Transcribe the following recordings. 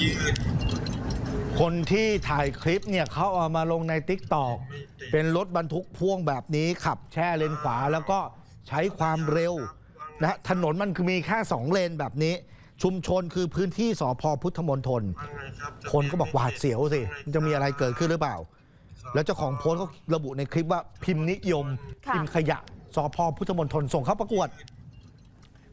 ยืดคนที่ถ่ายคลิปเนี่ยเขาเอามาลงในติ๊กตอกเป็นรถบรรทุกพ่วงแบบนี้ขับแช่เลนขวาแล้วก็ใช้ความเร็วนะฮะถนนมันคือมีแค่2เลนแบบนี้ ชุมชนคือพื้นที่สพพุทธมณฑลว่าไงครับจะคนก็บอกหวาดเสียวสิมันจะมีอะไรเกิดขึ้นหรือเปล่า แล้วเจ้าของโพสต์เขาระบุในคลิปว่าพิมพ์นิยมค่ะพิมพ์ขยะสพพุทธมณฑลส่งเข้าประกวด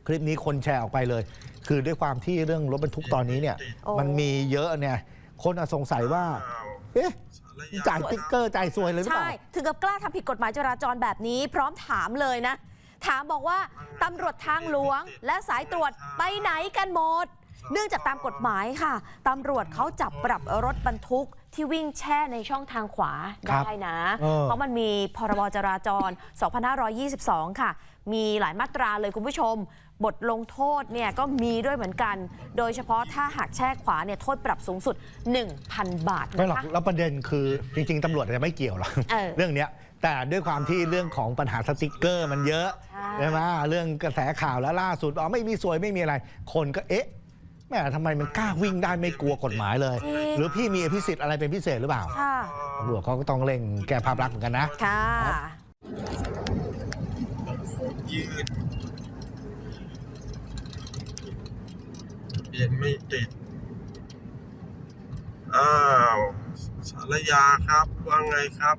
คลิปนี้คนแชร์ออกไปเลย คือด้วยความที่เรื่องรถบรรทุกตอนนี้เนี่ย โอ้ มันมีเยอะเนี่ย คนอะสงสัยว่าอ้าวเอ๊ะสารยาจ่ายติ๊กเกอร์จ่ายสวยเลยหรือเปใช่ ล่า ถึงกับกล้าทำผิดกฎหมายจราจรแบบนี้ พร้อมถามเลยนะ ถามบอกว่าตำรวจทางหลวงและสายตรวจไปไหนกันหมด เนื่องจากตามกฎหมายค่ะตำรวจเขาจับปรับรถบรรทุกที่วิ่งแช่ในช่องทางขวาครับได้นะเออเพราะมันมีพรบจราจร 2522 ค่ะ มีหลายมาตราเลยคุณผู้ชม บทลงโทษเนี่ยก็มีด้วยเหมือนกัน โดยเฉพาะถ้าหากแช่ขวาเนี่ยโทษปรับสูงสุด 1,000 บาทไม่หรอกนะคะแล้วประเด็นคือจริง ๆตำรวจจะไม่เกี่ยวหรอกเออเรื่องเนี้ยแต่ด้วยความที่เรื่องของปัญหาสติกเกอร์มันเยอะใช่ใช่ไหมเรื่องกระแสข่าวแล้วล่าสุดอ๋อไม่มีสวยไม่มีอะไร คนก็เอ๊ะแม่ทำไมมันกล้าวิ่งได้ไม่กลัวกฎหมายเลย จริง หรือพี่มีอภิสิทธิ์อะไรเป็นพิเศษหรือเปล่าค่ะ ตำรวจเขาก็ต้องเร่งแก้ภาพลักษณ์เหมือนกันนะ ค่ะ ยืดเปลี่ยนไม่ติด อ้าว สารยาครับ ว่าไงครับ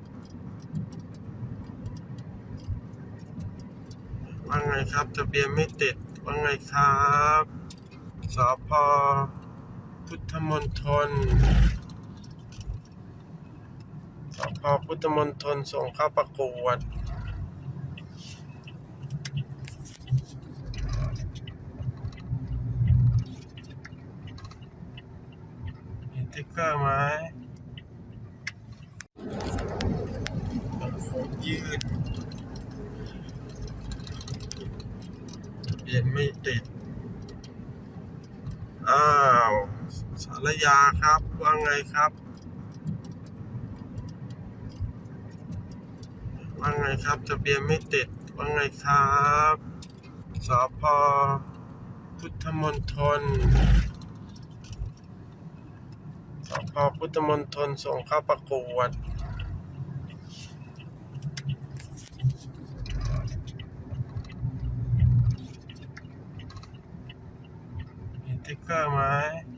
ว่าไงครับทะเบียนไม่ติด ว่าไงครับ สพพุทธมณฑลสพพุทธมณฑลส่งเข้าประกวดมีติ๊กเกอร์ไหมยืดเปลี่ยนไม่ติด อ้าวสารยาครับ ว่าไงครับ ว่าไงครับทะเบียนไม่ติด ว่าไงครับสพพุทธมณฑลสพพุทธมณฑลส่งเข้าประกวด टिका हुआ है।